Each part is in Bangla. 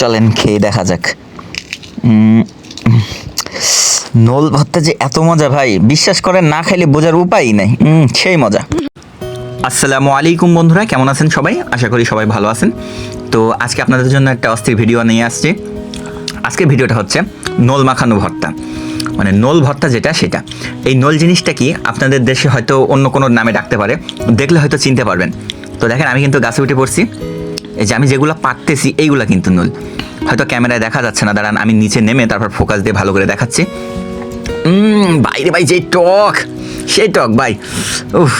চলেন, খেয়ে দেখা যাক। নোল ভর্তা যে এত মজা ভাই, বিশ্বাস করেন না খাইলে বোঝার উপায়ই নাই। সেই মজা। আসসালামু আলাইকুম বন্ধুরা, কেমন আছেন সবাই? আশা করি সবাই ভালো আছেন। তো আজকে আপনাদের জন্য একটা অস্থির ভিডিও নিয়ে আসছি। আজকে ভিডিওটা হচ্ছে নোল মাখানো ভর্তা। মানে নোল ভর্তা যেটা, সেটা। এই নোল জিনিসটা কি, আপনাদের দেশে হয়তো অন্য কোনো নামে ডাকতে পারে। দেখলে হয়তো চিনতে পারবেন। তো দেখেন, আমি কিন্তু গাছে উঠে পড়ছি। এই যে আমি যেগুলো পারতেছি, এইগুলো কিন্তু নোল হয়তো ক্যামেরায় দেখা যাচ্ছে না, দাঁড়ান, আমি নিচে নেমে তারপর ফোকাস দিয়ে ভালো করে দেখাচ্ছি। বাইরে ভাই যে টক, সেই টক ভাই। উফ।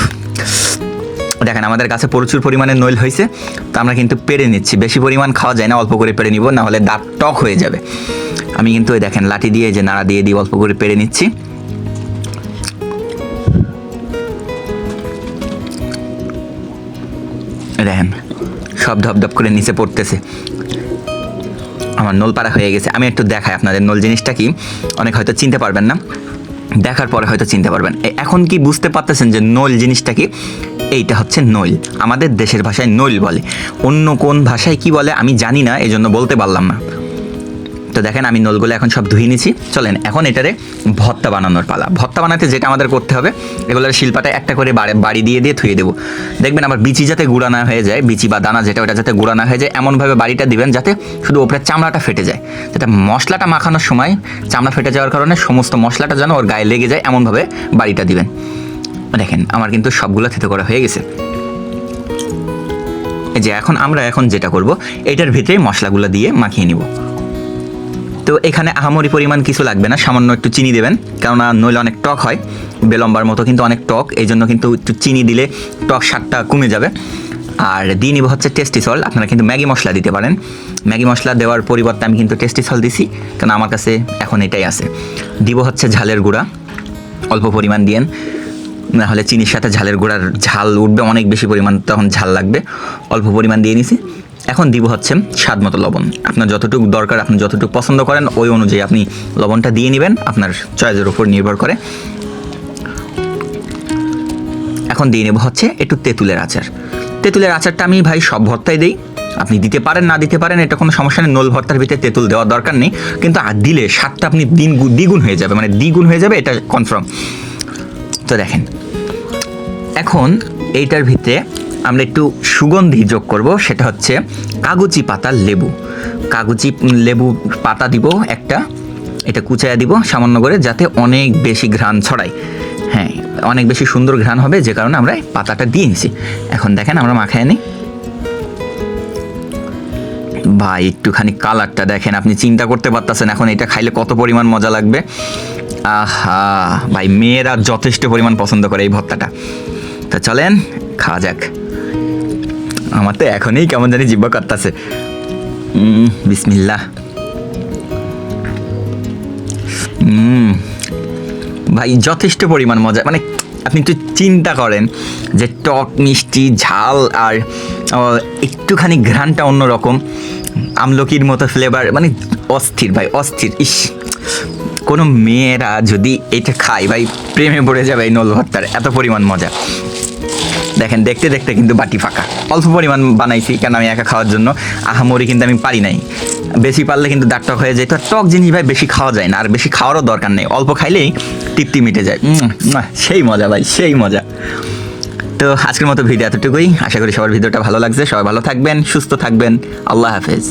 দেখেন, আমাদের কাছে প্রচুর পরিমাণে নইল হয়েছে, তো আমরা কিন্তু পেরে নিচ্ছি। বেশি পরিমাণ খাওয়া যায় না, অল্প করে পেরে নিব না হলে দাঁত টক হয়ে যাবে। আমি কিন্তু ওই দেখেন, লাঠি দিয়ে যে নাড়া দিয়ে দিয়ে অল্প করে পেরে নিচ্ছি। দেখেন সব ধপ ধপ করে নিচে পড়তেছে। আমার নোল পাড়া হয়ে গেছে। আমি একটু দেখাই আপনাদের নোল জিনিসটা কি। অনেক হয়তো চিনতে পারবেন না। দেখার পরে হয়তো চিনতে পারবেন। এখন কি বুঝতে পারতেছেন যে নোল জিনিসটা কি? এইটা হচ্ছে নইল আমাদের দেশের ভাষায় নইল বলে। অন্য কোন ভাষায় কি বলে আমি জানি না, এজন্য জন্য বলতে পারলাম না। তো দেখেন আমি নলগুলো এখন সব ধুয়ে নিছি। চলেন, এখন এটারে ভর্তা বানানোর পালা। ভর্তা বানাতে যেটা আমাদের করতে হবে, এগুলোর শিল্পাটা একটা করে বাড়ি দিয়ে দিয়ে ধুয়ে দেবো। দেখবেন আবার বিচি যাতে গুঁড়া না হয়ে যায়, বিচি বা দানা যেটা, ওটা যাতে গুঁড়া না হয়ে যায়, এমনভাবে বাড়িটা দিবেন যাতে শুধু ওপরে চামড়াটা ফেটে যায়। যাতে মশলাটা মাখানোর সময় চামড়া ফেটে যাওয়ার কারণে সমস্ত মশলাটা যেন ওর গায়ে লেগে যায়, এমনভাবে বাড়িটা দিবেন। দেখেন, আমার কিন্তু সবগুলো থেতে করা হয়ে গেছে। এই যে এখন আমরা এখন যেটা করব, এটার ভিতরে মশলাগুলো দিয়ে মাখিয়ে নিব। তো এখানে আহামরি পরিমাণ কিছু লাগবে না, সামান্য একটু চিনি দেবেন, কেননা নইলে অনেক টক হয়, বেলম্বার মতো কিন্তু অনেক টক, এই জন্য কিন্তু একটু চিনি দিলে টক স্বাদটা কমে যাবে। আর দিয়ে নিব হচ্ছে টেস্টি সল আপনারা কিন্তু ম্যাগি মশলা দিতে পারেন। ম্যাগি মশলা দেওয়ার পরিবর্তে আমি কিন্তু টেস্টি সল দিছি কারণ আমার কাছে এখন এটাই আছে। দিব হচ্ছে ঝালের গুঁড়া, অল্প পরিমাণ দিয়েন, না হলে চিনির সাথে ঝালের গুঁড়ার ঝাল উঠবে, অনেক বেশি পরিমাণ তখন ঝাল লাগবে। অল্প পরিমাণ দিয়ে নিছি। এখন দিব হচ্ছে স্বাদ মতো লবণ। আপনার যতটুকু দরকার, আপনি যতটুকু পছন্দ করেন, ওই অনুযায়ী আপনি লবণটা দিয়ে নেবেন, আপনার চয়েসের উপর নির্ভর করে। এখন দিয়ে নেব হচ্ছে একটু তেঁতুলের আচার। তেঁতুলের আচারটা আমি ভাই সব ভর্তায় দিই। আপনি দিতে পারেন, না দিতে পারেন, এটা কোনো সমস্যা নেই। নোল ভর্তার ভিতরে তেঁতুল দেওয়ার দরকার নেই। কিন্তু আর দিলে স্বাদটা আপনি দিন দ্বিগুণ হয়ে যাবে। মানে দ্বিগুণ হয়ে যাবে, এটা কনফার্ম তো দেখেন, এখন এইটার ভিতরে আমরা একটু সুগন্ধি যোগ করব, সেটা হচ্ছে কাগজি পাতার লেবু। কাগজি লেবু পাতা দিব একটা, এটা কুচাইয়া দিব সামান্য করে যাতে অনেক বেশি ঘ্রাণ ছড়ায়। হ্যাঁ অনেক বেশি সুন্দর ঘ্রাণ হবে যে কারণে আমরা পাতাটা দিয়ে নিছি। এখন দেখেন আমরা মাখায় নিই। ভাই, একটুখানি কালারটা দেখেন, আপনি চিন্তা করতে পারতেছেন এখন এটা খাইলে কত পরিমাণ মজা লাগবে। আহা, ভাই, মেয়েরা যথেষ্ট পরিমাণ পছন্দ করে এই ভর্তাটা। তা চলেন, খাওয়া যাক। আমার তো এখনই কেমন জানি জিব্বা করতেছে বিসমিল্লা ভাই, যথেষ্ট পরিমাণ মজা। মানে আপনি একটু চিন্তা করেন যে টক, মিষ্টি, ঝাল আর একটুখানি ঘ্রাণটা অন্যরকম, আমলকির মতো ফ্লেভার মানে অস্থির, ভাই, অস্থির। ইস, কোনো মেয়েরা যদি এটা খায়, ভাই, প্রেমে পড়ে যাবে এই নল ভর্তার এত পরিমাণ মজা। দেখেন, দেখতে দেখতে কিন্তু বাটি ফাঁকা। অল্প পরিমাণ বানাইছি কেন আমি একা খাওয়ার জন্য। আহামরি কিন্তু আমি পারি নাই। বেশি পারলে কিন্তু দাগ টক হয়ে যেত টক জিনিস ভাই বেশি খাওয়া যায় না, আর বেশি খাওয়ারও দরকার নেই। অল্প খাইলেই তৃপ্তি মিটে যায়। সেই মজা ভাই, সেই মজা। তো আজকের মতো ভিডিও এতটুকুই। আশা করি সবার ভিডিওটা ভালো লাগছে। সবাই ভালো থাকবেন, সুস্থ থাকবেন। আল্লাহ হাফেজ।